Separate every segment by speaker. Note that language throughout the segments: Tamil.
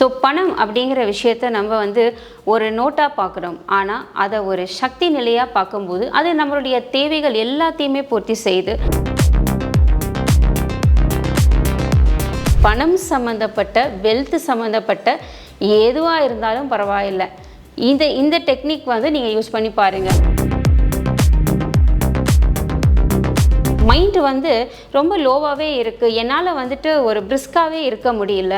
Speaker 1: ஸோ பணம் அப்படிங்கிற விஷயத்த நம்ம வந்து ஒரு நோட்டாக பார்க்குறோம். ஆனால் அதை ஒரு சக்தி நிலையாக பார்க்கும்போது அது நம்மளுடைய தேவைகள் எல்லாத்தையுமே பூர்த்தி செய்யுது பணம் சம்மந்தப்பட்ட வெல்த் சம்மந்தப்பட்ட எதுவாக இருந்தாலும் பரவாயில்லை. இந்த இந்த டெக்னிக் வந்து நீங்கள் யூஸ் பண்ணி பாருங்கள் மைண்டு வந்து ரொம்ப லோவாகவே இருக்குது என்னால் வந்துட்டு ஒரு பிரிஸ்காகவே இருக்க முடியல.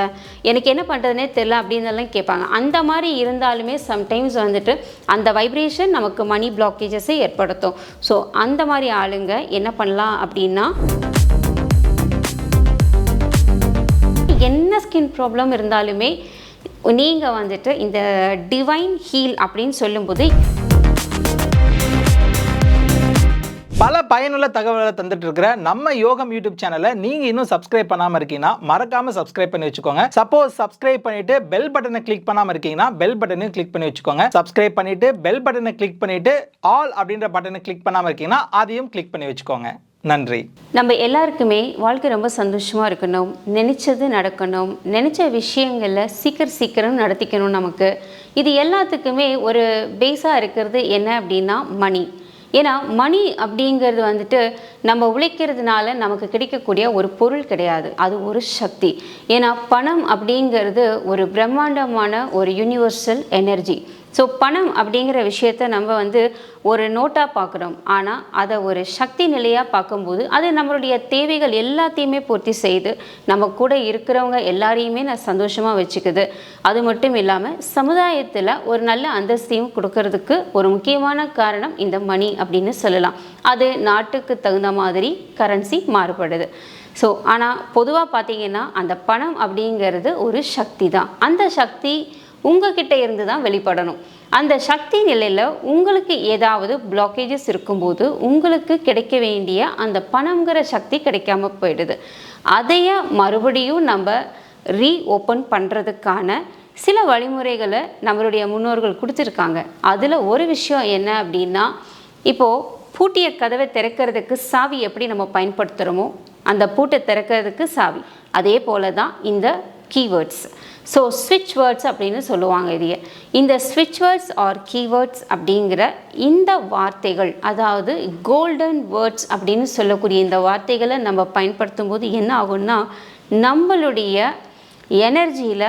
Speaker 1: எனக்கு என்ன பண்ணுறதுனே தெரில அப்படின்னெல்லாம் கேட்பாங்க. அந்த மாதிரி இருந்தாலுமே சம்டைம்ஸ் வந்துட்டு அந்த வைப்ரேஷன் நமக்கு மணி பிளாக்கேஜஸை ஏற்படுத்தும். ஸோ அந்த மாதிரி ஆளுங்க என்ன பண்ணலாம் அப்படின்னா என்ன ஸ்கின் ப்ராப்ளம் இருந்தாலுமே நீங்கள் வந்துட்டு இந்த டிவைன் ஹீல் அப்படின்னு சொல்லும்போது
Speaker 2: பல பயனுள்ள தகவல்களை தந்துட்டு இருக்கிற நம்ம யோகம் யூடியூப் சேனலை நீங்க இன்னும் சப்ஸ்கிரைப் பண்ணாம இருக்கீங்கன்னா மறக்காம சப்ஸ்கிரைப் பண்ணி வச்சுக்கோங்க. சப்போஸ் சப்ஸ்கிரைப் பண்ணிட்டு பெல் பட்டனை கிளிக் பண்ணாம இருக்கீங்கன்னா பெல் பட்டனையும் கிளிக் பண்ணி வச்சுக்கோங்க. சப்ஸ்கிரைப் பண்ணிட்டு பெல் பட்டனை கிளிக் பண்ணிட்டு ஆல் அப்படின்ற பட்டனை கிளிக் பண்ணாம இருக்கீங்கன்னா அதையும் கிளிக் பண்ணி வச்சுக்கோங்க. நன்றி.
Speaker 1: நம்ம எல்லாருக்குமே வாழ்க்கை ரொம்ப சந்தோஷமாக இருக்கணும் நினச்சது நடக்கணும் நினச்ச விஷயங்களில் சீக்கிரம் சீக்கிரம் நடத்திக்கணும் நமக்கு. இது எல்லாத்துக்குமே ஒரு பேஸாக இருக்கிறது என்ன அப்படின்னா மணி. ஏன்னா மணி அப்படிங்கிறது வந்துட்டு நம்ம உழைக்கிறதுனால நமக்கு கிடைக்கக்கூடிய ஒரு பொருள் கிடையாது. அது ஒரு சக்தி. ஏன்னா பணம் அப்படிங்கிறது ஒரு பிரம்மாண்டமான ஒரு யூனிவர்சல் எனர்ஜி ஸோ பணம் அப்படிங்கிற விஷயத்த நம்ம வந்து ஒரு நோட்டாக பார்க்குறோம். ஆனால் அதை ஒரு சக்தி நிலையாக பார்க்கும்போது அது நம்மளுடைய தேவைகள் எல்லாத்தையுமே பூர்த்தி செய்து நம்ம கூட இருக்கிறவங்க எல்லாரையுமே நான் சந்தோஷமாக வச்சுக்குது. அது மட்டும் இல்லாமல் சமுதாயத்தில் ஒரு நல்ல அந்தஸ்தையும் கொடுக்கறதுக்கு ஒரு முக்கியமான காரணம் இந்த மணி அப்படின்னு சொல்லலாம். அது நாட்டுக்கு தகுந்த மாதிரி கரன்சி மாறுபடுது. ஸோ ஆனால் பொதுவாக பார்த்தீங்கன்னா அந்த பணம் அப்படிங்கிறது ஒரு சக்தி தான். அந்த சக்தி உங்ககிட்ட இருந்து தான் வெளிப்படணும். அந்த சக்தி நிலையில் உங்களுக்கு ஏதாவது பிளாக்கேஜஸ் இருக்கும்போது உங்களுக்கு கிடைக்க வேண்டிய அந்த பணங்கிற சக்தி கிடைக்காம போயிடுது. அதையே மறுபடியும் நம்ம ரீ ஓப்பன் பண்ணுறதுக்கான சில வழிமுறைகளை நம்மளுடைய முன்னோர்கள் கொடுத்துருக்காங்க. அதில் ஒரு விஷயம் என்ன அப்படின்னா இப்போது பூட்டிய கதவை திறக்கிறதுக்கு சாவி எப்படி நம்ம பயன்படுத்துகிறோமோ அந்த பூட்டை திறக்கிறதுக்கு சாவி. அதே போல தான் இந்த கீவேர்ட்ஸ் ஸோ ஸ்விட்ச் வேர்ட்ஸ் அப்படின்னு சொல்லுவாங்க இதைய இந்த ஸ்விட்ச் வேர்ட்ஸ் ஆர் கீவேர்ட்ஸ் அப்படிங்கிற இந்த வார்த்தைகள் அதாவது கோல்டன் வேர்ட்ஸ் அப்படின்னு சொல்லக்கூடிய இந்த வார்த்தைகளை நம்ம பயன்படுத்தும் போது என்ன ஆகும்னா நம்மளுடைய எனர்ஜியில்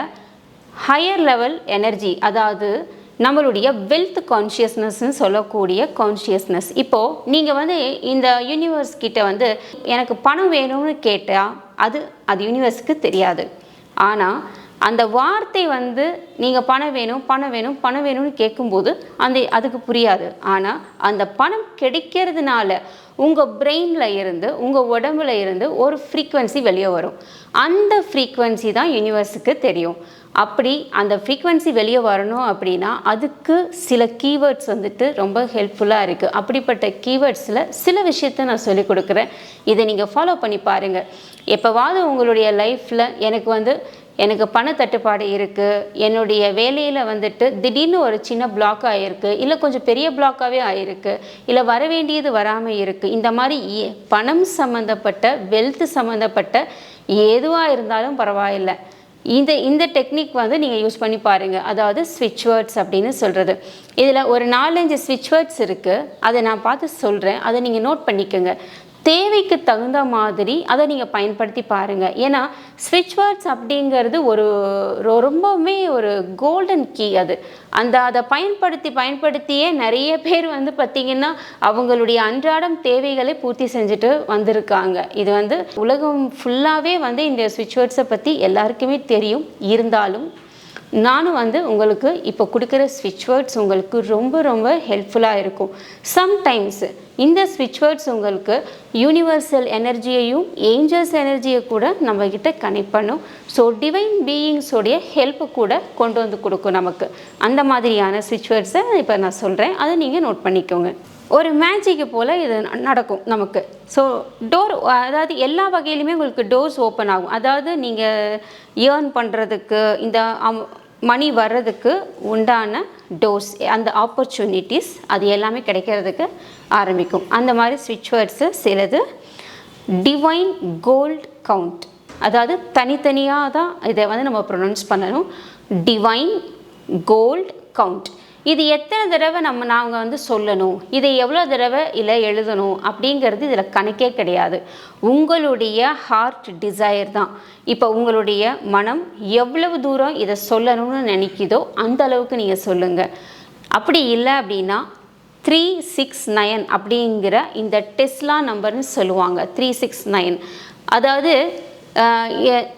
Speaker 1: ஹையர் லெவல் எனர்ஜி அதாவது நம்மளுடைய வெல்த் கான்ஷியஸ்னஸ்னு சொல்லக்கூடிய கான்ஷியஸ்னஸ் இப்போது நீங்கள் வந்து இந்த யூனிவர்ஸ் கிட்ட வந்து எனக்கு பணம் வேணும்னு கேட்டால் அது அது யூனிவர்ஸுக்கு தெரியாது. ஆனால் அந்த வார்த்தை வந்து நீங்கள் பணம் வேணும் பணம் வேணும் பணம் வேணும்னு கேட்கும்போது அந்த அதுக்கு புரியாது. ஆனால் அந்த பணம் கிடைக்கிறதுனால உங்கள் பிரெயினில் இருந்து உங்கள் உடம்புல இருந்து ஒரு ஃப்ரீக்வன்சி வெளியே வரும். அந்த ஃப்ரீக்வன்சி தான் யூனிவர்ஸுக்கு தெரியும். அப்படி அந்த ஃப்ரீக்வன்சி வெளியே வரணும் அப்படின்னா அதுக்கு சில கீவேர்ட்ஸ் வந்துட்டு ரொம்ப ஹெல்ப்ஃபுல்லாக இருக்குது அப்படிப்பட்ட கீவேர்ட்ஸில் சில விஷயத்த நான் சொல்லிக் கொடுக்குறேன். இதை நீங்கள் ஃபாலோ பண்ணி பாருங்கள் எப்போவாவது உங்களுடைய லைஃப்பில் எனக்கு வந்து எனக்கு பண தட்டுப்பாடு இருக்குது என்னுடைய வேலையில் வந்துட்டு திடீர்னு ஒரு சின்ன பிளாக் ஆகிருக்கு இல்லை கொஞ்சம் பெரிய பிளாக்காகவே ஆகிருக்கு இல்லை வர வேண்டியது வராமல் இருக்குது இந்த மாதிரி பணம் சம்மந்தப்பட்ட வெல்த் சம்மந்தப்பட்ட எதுவாக இருந்தாலும் பரவாயில்லை. இந்த இந்த டெக்னிக் வந்து நீங்கள் யூஸ் பண்ணி பாருங்கள் அதாவது ஸ்விட்ச் வேர்ட்ஸ் அப்படின்னு சொல்கிறது இதில் ஒரு நாலஞ்சு ஸ்விட்ச் வேர்ட்ஸ் இருக்குது அதை நான் பார்த்து சொல்கிறேன் அதை நீங்கள் நோட் பண்ணிக்கோங்க. தேவைக்கு தகுந்த மாதிரி அதை நீங்கள் பயன்படுத்தி பாருங்கள் ஏன்னா ஸ்விட்ச் வேர்ட்ஸ் அப்படிங்கிறது ஒரு ரொ- ரொம்பவுமே ஒரு கோல்டன் கீ அது. அந்த அதை பயன்படுத்தி பயன்படுத்தியே நிறைய பேர் வந்து பார்த்திங்கன்னா அவங்களுடைய அன்றாடம் தேவைகளை பூர்த்தி செஞ்சுட்டு வந்திருக்காங்க. இது வந்து உலகம் ஃபுல்லாகவே வந்து இந்த ஸ்விட்ச் வேர்ட்ஸை பற்றி எல்லாருக்குமே தெரியும். இருந்தாலும் நானும் வந்து உங்களுக்கு இப்போ கொடுக்குற ஸ்விட்ச் வேர்ட்ஸ் உங்களுக்கு ரொம்ப ரொம்ப ஹெல்ப்ஃபுல்லாக இருக்கும். சம்டைம்ஸ் இந்த ஸ்விட்ச் வேர்ட்ஸ் உங்களுக்கு யூனிவர்சல் எனர்ஜியையும் ஏஞ்சல்ஸ் எனர்ஜியை கூட நம்மக்கிட்ட கனெக்ட் பண்ணும். ஸோ டிவைன் பீயிங்ஸோடைய ஹெல்ப்பு கூட கொண்டு வந்து கொடுக்கும் நமக்கு. அந்த மாதிரியான ஸ்விட்ச் வேர்ட்ஸை இப்போ நான் சொல்கிறேன் அதை நீங்கள் நோட் பண்ணிக்கோங்க. ஒரு மேஜிக்கு போல் இது நடக்கும் நமக்கு. ஸோ டோர் அதாவது எல்லா வகையிலுமே உங்களுக்கு டோர்ஸ் ஓப்பன் ஆகும். அதாவது நீங்கள் ஏர்ன் பண்ணுறதுக்கு இந்த மணி வர்றதுக்கு உண்டான டோர்ஸ் அந்த ஆப்பர்ச்சுனிட்டிஸ் அது எல்லாமே கிடைக்கிறதுக்கு ஆரம்பிக்கும். அந்த மாதிரி ஸ்விட்ச் வேர்ட்ஸு சிலது. டிவைன் கோல்ட் கவுண்ட் அதாவது தனித்தனியாக தான் இதை வந்து நம்ம ப்ரொனவுன்ஸ் பண்ணணும். டிவைன் கோல்ட் கவுண்ட் இது எத்தனை தடவை நம்ம நாங்கள் வந்து சொல்லணும்? இதை எவ்வளோ தடவை இல்லை எழுதணும்? அப்படிங்கிறது இதில் கணக்கே கிடையாது. உங்களுடைய ஹார்ட் டிசையர் தான். இப்போ உங்களுடைய மனம் எவ்வளவு தூரம் இதை சொல்லணும்னு நினைக்குதோ அந்த அளவுக்கு நீங்கள் சொல்லுங்கள் அப்படி இல்லை அப்படின்னா த்ரீ சிக்ஸ் நயன் அப்படிங்கிற இந்த டெஸ்லா நம்பர்னு சொல்லுவாங்க. த்ரீ சிக்ஸ் நைன் அதாவது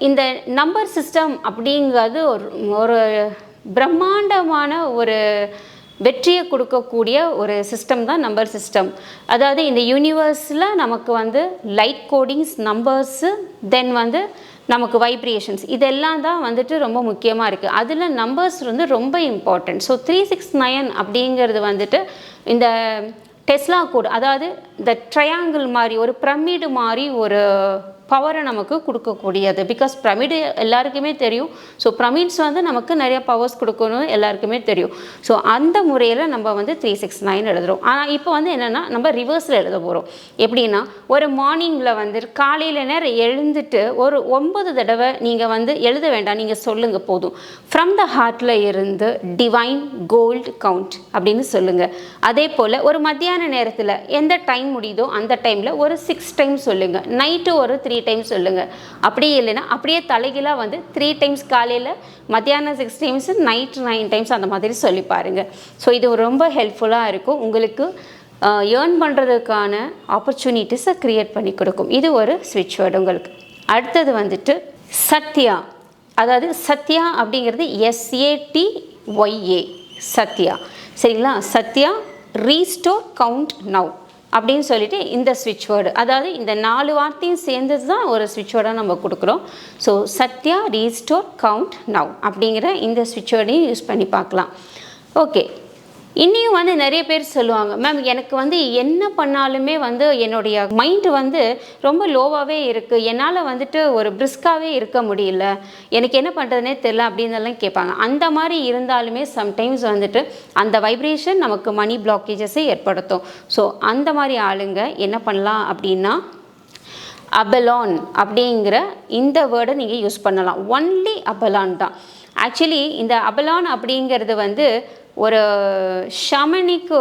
Speaker 1: இந்த நம்பர் சிஸ்டம் அப்படிங்கிறது ஒரு ஒரு பிரம்மாண்டமான ஒரு வெற்றியை கொடுக்கக்கூடிய ஒரு சிஸ்டம் தான் நம்பர் சிஸ்டம் அதாவது இந்த யூனிவர்ஸில் நமக்கு வந்து லைட் கோடிங்ஸ் நம்பர்ஸு தென் வந்து நமக்கு வைப்ரேஷன்ஸ் இதெல்லாம் தான் வந்துட்டு ரொம்ப முக்கியமாக இருக்குது அதில் நம்பர்ஸ் வந்து ரொம்ப important so three six nine அப்படிங்கிறது வந்துட்டு இந்த டெஸ்லா கோட் அதாவது இந்த ட்ரையாங்கிள் மாதிரி ஒரு பிரமிடு மாதிரி ஒரு பவரை நமக்கு கொடுக்கக்கூடியது. பிகாஸ் பிரமிடு எல்லாருக்குமே தெரியும். ஸோ பிரமிட்ஸ் வந்து நமக்கு நிறைய பவர்ஸ் கொடுக்கணும் எல்லாருக்குமே தெரியும். ஸோ அந்த முறையில் நம்ம வந்து த்ரீ சிக்ஸ் நைன் எழுதுகிறோம் ஆனால் இப்போ வந்து என்னென்னா நம்ம ரிவர்ஸில் எழுத போகிறோம் எப்படின்னா ஒரு மார்னிங்கில் வந்து காலையில் நேரம் எழுந்துட்டு ஒரு ஒன்பது தடவை நீங்கள் வந்து எழுத வேண்டாம். நீங்கள் சொல்லுங்கள் போதும். ஃப்ரம் த ஹார்ட்டில் இருந்து டிவைன் கோல்டு கவுண்ட் அப்படின்னு சொல்லுங்கள் அதே போல் ஒரு மத்தியான நேரத்தில் எந்த டைம் முடியுதோ அந்த டைமில் ஒரு சிக்ஸ் டைம் சொல்லுங்கள் நைட்டு ஒரு த்ரீ த்ரீ டைம்ஸ் சொல்லுங்கள் அப்படியே இல்லைன்னா அப்படியே தலைகீழாக வந்து த்ரீ டைம்ஸ் காலையில் மத்தியானம் six times night nine times அந்த மாதிரி சொல்லி பாருங்கள் ஸோ இது ரொம்ப ஹெல்ப்ஃபுல்லாக இருக்கும். உங்களுக்கு ஏர்ன் பண்ணுறதுக்கான ஆப்பர்ச்சுனிட்டிஸை க்ரியேட் பண்ணி கொடுக்கும். இது ஒரு ஸ்விட்ச் வேர்டு உங்களுக்கு. அடுத்தது வந்துட்டு சத்யா. அதாவது சத்யா அப்படிங்கிறது எஸ்ஏடி ஒய்ஏ சத்யா. சரிங்களா? சத்யா ரீஸ்டோர் கவுண்ட் நவ் அப்படின்னு சொல்லிட்டு இந்த ஸ்விட்ச் வேர்டு அதாவது இந்த நாலு வார்த்தையும் சேர்ந்தது தான் ஒரு ஸ்விட்ச் வேர்டாக நம்ம கொடுக்குறோம். So Sathya restore count now அப்படிங்கிற இந்த ஸ்விட்ச் வேர்டையும் யூஸ் பண்ணி பார்க்கலாம். ஓகே இன்னியும் வந்து நிறைய பேர் சொல்லுவாங்க மேம் எனக்கு வந்து என்ன பண்ணாலுமே வந்து என்னுடைய மைண்டு வந்து ரொம்ப லோவாகவே இருக்குது என்னால் வந்துட்டு ஒரு பிரிஸ்காகவே இருக்க முடியல. எனக்கு என்ன பண்ணுறதுனே தெரில அப்படின்னெல்லாம் கேட்பாங்க. அந்த மாதிரி இருந்தாலுமே சம்டைம்ஸ் வந்துட்டு அந்த வைப்ரேஷன் நமக்கு மணி பிளாக்கேஜஸை ஏற்படுத்தும். ஸோ அந்த மாதிரி ஆளுங்க என்ன பண்ணலாம் அப்படின்னா அபலான் அப்படிங்கிற இந்த வேர்டை நீங்கள் யூஸ் பண்ணலாம். ஒன்லி அபலான் தான். ஆக்சுவலி இந்த அபலான் அப்படிங்கிறது வந்து ஒரு ஷமனிக்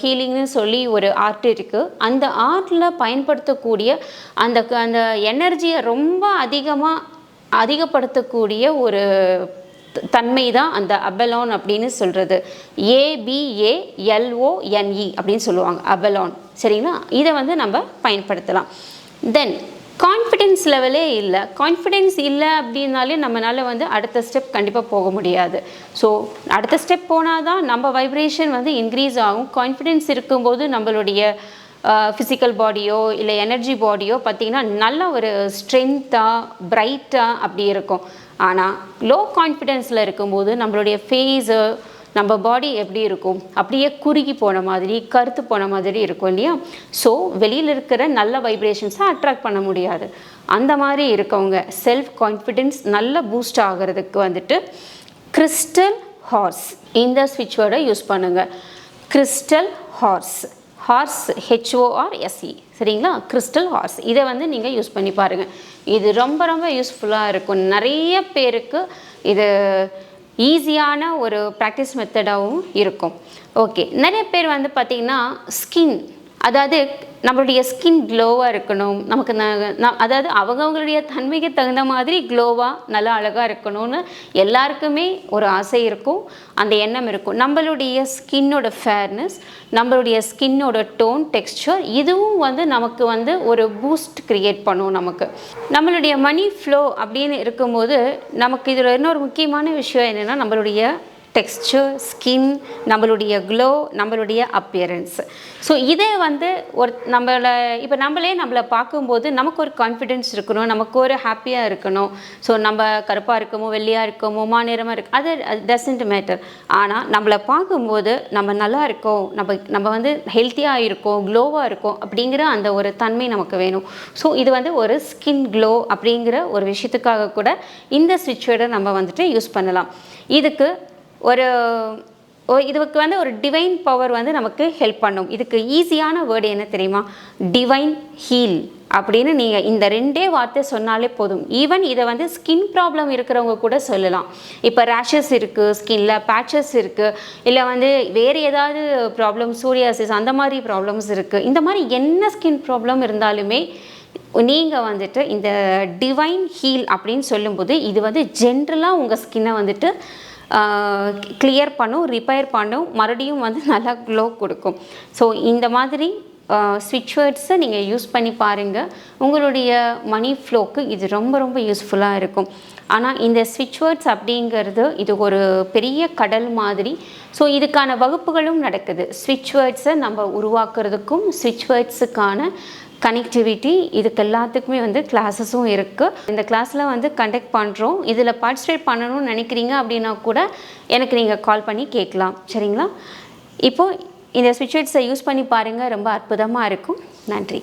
Speaker 1: ஹீலிங்னு சொல்லி ஒரு ஆர்ட் இருக்குது அந்த ஆர்ட்டில் பயன்படுத்தக்கூடிய அந்த அந்த எனர்ஜியை ரொம்ப அதிகமாக அதிகப்படுத்தக்கூடிய ஒரு தன்மை தான் அந்த அபலோன் அப்படின்னு சொல்கிறது ஏபிஏஎல்ஓஎன்இ e அப்படின்னு சொல்லுவாங்க அபலோன். சரிங்களா? இதை வந்து நம்ம பயன்படுத்தலாம். தென் கான்ஃபிடென்ஸ் லெவலே இல்லை. கான்ஃபிடென்ஸ் இல்லை அப்படின்னாலே நம்மளால் வந்து அடுத்த ஸ்டெப் கண்டிப்பாக போக முடியாது. ஸோ அடுத்த ஸ்டெப் போனால் தான் நம்ம வைப்ரேஷன் வந்து இன்க்ரீஸ் ஆகும். கான்ஃபிடென்ஸ் இருக்கும்போது நம்மளுடைய ஃபிசிக்கல் பாடியோ இல்லை எனர்ஜி பாடியோ பார்த்திங்கன்னா நல்ல ஒரு ஸ்ட்ரென்த்தாக பிரைட்டாக அப்படி இருக்கும். ஆனால் லோ கான்ஃபிடென்ஸில் இருக்கும்போது நம்மளுடைய ஃபேஸு நம்ம பாடி எப்படி இருக்கும்? அப்படியே குறுகி போன மாதிரி கருத்து போன மாதிரி இருக்கும் இல்லையா? ஸோ வெளியில் இருக்கிற நல்ல வைப்ரேஷன்ஸை அட்ராக்ட் பண்ண முடியாது. அந்த மாதிரி இருக்கவங்க செல்ஃப் கான்ஃபிடென்ஸ் நல்ல பூஸ்ட் ஆகிறதுக்கு வந்துட்டு கிறிஸ்டல் ஹார்ஸ் இந்த ஸ்விட்ச் வேர்டை யூஸ் பண்ணுங்கள் crystal horse horse H O R S E சரிங்களா? கிறிஸ்டல் ஹார்ஸ் இதை வந்து நீங்கள் யூஸ் பண்ணி பாருங்கள் இது ரொம்ப ரொம்ப யூஸ்ஃபுல்லாக இருக்கும். நிறைய பேருக்கு இது ஈஸியான ஒரு ப்ராக்டிஸ் மெத்தடாகவும் இருக்கும். ஓகே நிறைய பேர் வந்து பார்த்திங்கன்னா ஸ்கின் அதாவது நம்மளுடைய ஸ்கின் க்ளோவாக இருக்கணும். நமக்கு அதாவது அவங்கவுங்களுடைய தன்மைக்கு தகுந்த மாதிரி க்ளோவாக நல்லா அழகாக இருக்கணும்னு எல்லாருக்குமே ஒரு ஆசை இருக்கும். அந்த எண்ணம் இருக்கும். நம்மளுடைய ஸ்கின்னோட ஃபேர்னஸ் நம்மளுடைய ஸ்கின்னோட டோன் டெக்ஸ்சர் இதுவும் வந்து நமக்கு வந்து ஒரு பூஸ்ட் க்ரியேட் பண்ணும் நமக்கு. நம்மளுடைய மணி ஃப்ளோ அப்படின்னு இருக்கும்போது நமக்கு இதில் இன்னொரு முக்கியமான விஷயம் என்னென்னா நம்மளுடைய டெக்ஸ்சர் ஸ்கின் நம்மளுடைய க்ளோ நம்மளுடைய அப்பியரன்ஸ் ஸோ இதே வந்து ஒரு நம்மளை இப்போ நம்மளே நம்மளை பார்க்கும்போது நமக்கு ஒரு கான்ஃபிடென்ஸ் இருக்கணும் நமக்கு ஒரு ஹாப்பியாக இருக்கணும். ஸோ நம்ம கருப்பாக இருக்கமோ வெள்ளியாக இருக்கமோ மாநிறமாக இருக்கு அது டசன்ட் மேட்டர் ஆனால் நம்மளை பார்க்கும்போது நம்ம நல்லா இருக்கோம் நம்ம நம்ம வந்து ஹெல்த்தியாக இருக்கோம் க்ளோவாக இருக்கோம் அப்படிங்கிற அந்த ஒரு தன்மை நமக்கு வேணும். ஸோ இது வந்து ஒரு ஸ்கின் க்ளோ அப்படிங்கிற ஒரு விஷயத்துக்காக கூட இந்த ஸ்விட்சோட நம்ம வந்துட்டு யூஸ் பண்ணலாம். இதுக்கு ஒரு இதுக்கு வந்து ஒரு டிவைன் பவர் வந்து நமக்கு ஹெல்ப் பண்ணும். இதுக்கு ஈஸியான வேர்டு என்ன தெரியுமா? டிவைன் ஹீல் அப்படின்னு நீங்கள் இந்த ரெண்டே வார்த்தை சொன்னாலே போதும். ஈவன் இதை வந்து ஸ்கின் ப்ராப்ளம் இருக்கிறவங்க கூட சொல்லலாம். இப்போ ரேஷஸ் இருக்குது ஸ்கின்ல பேச்சஸ் இருக்குது இல்லை வந்து வேறு ஏதாவது ப்ராப்ளம் சூரியாசிஸ் அந்த மாதிரி ப்ராப்ளம்ஸ் இருக்குது இந்த மாதிரி என்ன ஸ்கின் ப்ராப்ளம் இருந்தாலுமே நீங்கள் வந்துட்டு இந்த டிவைன் ஹீல் அப்படின்னு சொல்லும்போது இது வந்து ஜென்ரலாக உங்கள் ஸ்கின்னை வந்துட்டு கிளியர் பண்ணும் ரிப்பேர் பண்ணும் மறுபடியும் வந்து நல்லா க்ளோ கொடுக்கும். ஸோ இந்த மாதிரி ஸ்விட்ச் வேர்ட்ஸை நீங்கள் யூஸ் பண்ணி பாருங்கள் உங்களுடைய மணி ஃப்ளோக்கு இது ரொம்ப ரொம்ப யூஸ்ஃபுல்லாக இருக்கும். ஆனால் இந்த ஸ்விட்ச் வேர்ட்ஸ் அப்படிங்கிறது இது ஒரு பெரிய கடல் மாதிரி. ஸோ இதுக்கான வகுப்புகளும் நடக்குது. ஸ்விட்ச் வேர்ட்ஸை நம்ம உருவாக்குறதுக்கும் ஸ்விட்ச் வேர்ட்ஸுக்கான கனெக்டிவிட்டி இதுக்கு எல்லாத்துக்குமே வந்து கிளாஸஸும் இருக்குது இந்த கிளாஸில் வந்து கண்டக்ட் பண்ணுறோம் இதில் பார்ட்டிசிபேட் பண்ணணும்னு நினைக்கிறீங்க அப்படின்னா கூட எனக்கு நீங்கள் கால் பண்ணி கேட்கலாம். சரிங்களா? இப்போது இந்த ஸ்விட்சர்ஸை யூஸ் பண்ணி பாருங்கள் ரொம்ப அற்புதமாக இருக்கும். நன்றி.